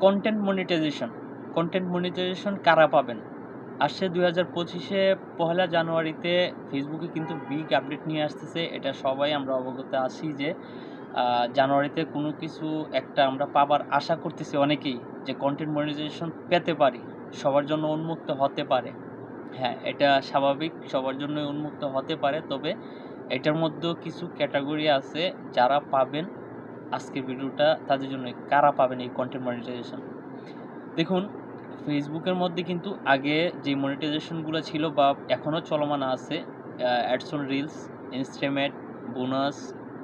Content monetization content monetization কারা পাবেন? আসছে দুই হাজার পঁচিশে পহেলা জানুয়ারিতে ফেসবুকে কিন্তু বিগ আপডেট নিয়ে আসতেছে। এটা সবাই আমরা অবগত আছি যে জানুয়ারিতে কোনো কিছু একটা আমরা পাবার আশা করতেছি অনেকেই যে কন্টেন্ট মনিটাইজেশন পেতে পারি, সবার জন্য উন্মুক্ত হতে পারে। হ্যাঁ এটা স্বাভাবিক, সবার জন্য উন্মুক্ত হতে পারে। তবে এটার মধ্যেও কিছু ক্যাটাগরি আছে যারা পাবেন। আজকের ভিডিওটা তাদের জন্য কারা পাবেন এই কন্টেন্ট মনিটাইজেশন দেখুন ফেসবুকের মধ্যে কিন্তু আগে যে মনিটাইজেশনগুলো ছিল বা এখনও চলমান আছে অ্যাডসন রিলস ইনস্ট্রিমেট বোনাস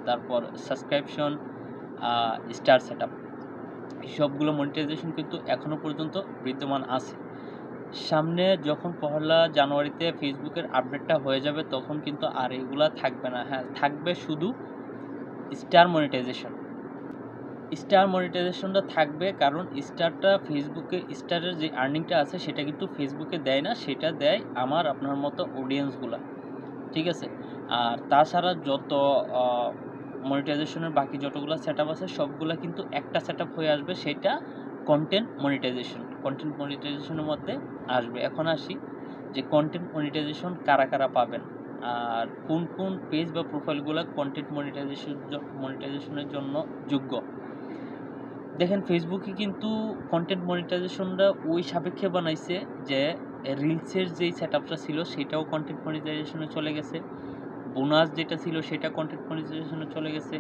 তারপর সাবস্ক্রিপশন স্টার সেট আপ সবগুলো মনিটাইজেশন কিন্তু এখনও পর্যন্ত বিদ্যমান আছে। সামনে যখন পহেলা জানুয়ারিতে ফেসবুকের আপডেটটা হয়ে যাবে, তখন কিন্তু আর এগুলা থাকবে না। হ্যাঁ থাকবে শুধু স্টার মনিটাইজেশন স্টার মনিটাইজেশনটা থাকবে, কারণ স্টারটা ফেসবুকে, স্টারের যে আর্নিংটা আছে সেটা কিন্তু ফেসবুকে দেয় না, সেটা দেয় আমার, আপনার মতো অডিয়েন্সগুলা ঠিক আছে? আর তাছাড়া যত মনিটাইজেশনের বাকি যতগুলো সেট আছে, সবগুলো কিন্তু একটা সেট হয়ে আসবে, সেটা কন্টেন্ট মনিটাইজেশন কন্টেন্ট মনিটাইজেশনের মধ্যে আসবে। এখন আসি যে কন্টেন্ট মনিটাইজেশন কারা কারা পাবেন? আর কোন কোন পেজ বা প্রোফাইলগুলো কন্টেন্ট মনিটাইজেশন মনিটাইজেশনের জন্য যোগ্য? দেখেন ফেসবুকে কিন্তু কন্টেন্ট মনিটাইজেশনটা ওই সাপেক্ষে বানাইছে যে রিলসের যেই সেট আপটা ছিল, সেটাও কন্টেন্ট মনিটাইজেশনে চলে গেছে। বোনাস যেটা ছিল, সেটা কন্টেন্ট মনিটাইজেশনে চলে গেছে।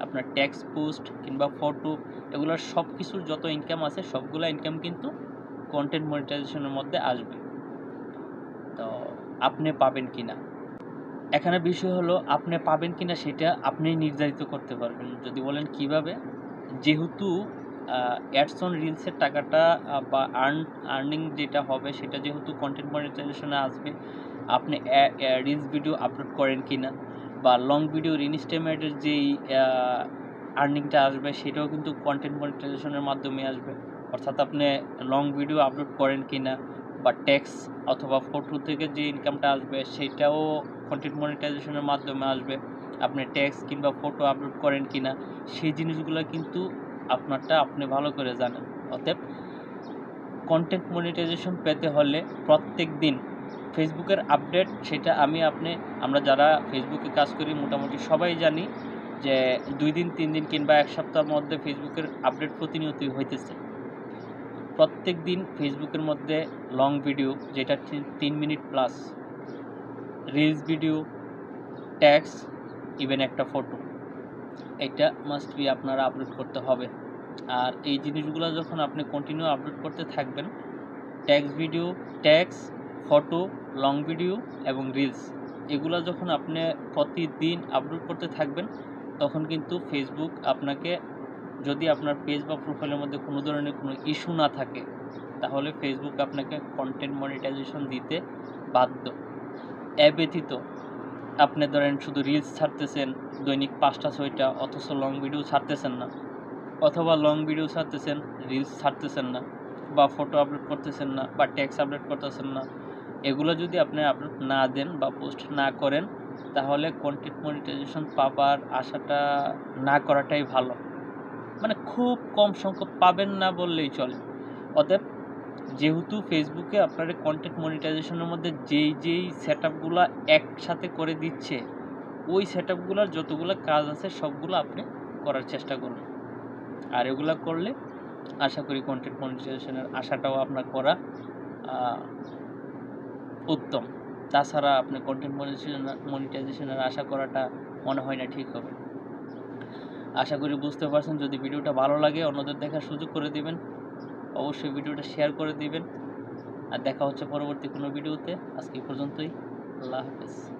আপনার ট্যাক্স পোস্ট কিংবা ফটো এগুলোর সব কিছুর যত ইনকাম আছে, সবগুলো ইনকাম কিন্তু কন্টেন্ট মনিটাইজেশনের মধ্যে আসবে। তো আপনি পাবেন কি না এখানে বিষয় হলো, আপনি পাবেন কি না সেটা আপনি নির্ধারিত করতে পারবেন। যদি বলেন কীভাবে? যেহেতু অ্যাডস অন রিলসের টাকাটা বা আর্ন আর্নিং যেটা হবে, সেটা যেহেতু কন্টেন্ট মনিটাইজেশনে আসবে, আপনি রিলস ভিডিও আপলোড করেন কি না বা লং ভিডিও ইনস্টেমেটের যেই আর্নিংটা আসবে, সেটাও কিন্তু কন্টেন্ট মনিটাইজেশনের মাধ্যমে আসবে। অর্থাৎ আপনি লং ভিডিও আপলোড করেন কি না বা ট্যাক্স অথবা ফটো থেকে যে ইনকামটা আসবে, সেটাও কন্টেন্ট মনিটাইজেশনের মাধ্যমে আসবে। আপনি ট্যাক্স কিংবা ফটো আপলোড করেন কি না সেই জিনিসগুলো কিন্তু আপনারটা আপনি ভালো করে জানেন। অতএব কন্টেন্ট মনিটাইজেশন পেতে হলে প্রত্যেক দিন ফেসবুকের আপডেট সেটা আমি আপনি, আমরা যারা ফেসবুকে কাজ করি মোটামুটি সবাই জানি যে দুই দিন, তিন দিন কিংবা এক সপ্তাহের মধ্যে ফেসবুকের আপডেট প্রতিনিয়তই হইতেছে। প্রত্যেক দিন ফেসবুকের মধ্যে লং ভিডিও যেটা তিন- minute plus reels video text even একটা ফটো এটা মাস্ট বি আপনারা আপলোড করতে হবে। আর এই জিনিসগুলো যখন আপনি কন্টিনিউ আপলোড করতে থাকবেন text video text photo long video এবং রিলস এগুলো যখন আপনি প্রতিদিন আপলোড করতে থাকবেন, তখন কিন্তু ফেসবুক আপনাকে যদি আপনার পেজ বা প্রোফাইলের মধ্যে কোনো ধরনের কোনো ইস্যু না থাকে, তাহলে ফেসবুক আপনাকে কন্টেন্ট মনিটাইজেশন দিতে বাধ্য। এ ব্যতীত আপনি ধরেন শুধু রিলস ছাড়তেছেন, দৈনিক পাঁচটা, ছয়টা, অথচ লং ভিডিও ছাড়তেছেন না। অথবা লং ভিডিও ছাড়তেছেন রিলস ছাড়তেছেন না, বা ফটো আপলোড করতেছেন না, বা ট্যাক্স আপলোড করতেছেন না। এগুলো যদি আপনি আপলোড না দেন বা পোস্ট না করেন, তাহলে কন্টেন্ট মনিটাইজেশন পাবার আশাটা না করাটাই ভালো। মানে খুব কম সংখ্যক পাবেন না বললেই চলে। অতএব যেহেতু ফেসবুকে আপনার কন্টেন্ট মনিটাইজেশনের মধ্যে যেই যেই সেট একসাথে করে দিচ্ছে, ওই সেট আপগুলোর যতগুলো কাজ আছে সবগুলো আপনি করার চেষ্টা করুন। আর এগুলো করলে আশা করি কন্টেন্ট মনিটাইজেশনের আশাটাও আপনার করা উত্তম। তাছাড়া আপনি কন্টেন্ট মনিটাইজেশন মনিটাইজেশনের আশা করাটা মনে হয় না ঠিক হবে। আশা করি বুঝতে পারছেন, যদি ভিডিওটা ভালো লাগে, অন্যদের দেখার সুযোগ করে দিবেন। অবশ্যই ভিডিওটা শেয়ার করে দিবেন। আর দেখা হচ্ছে পরবর্তী কোনো ভিডিওতে। আজকে পর্যন্তই। আল্লাহ হাফেজ।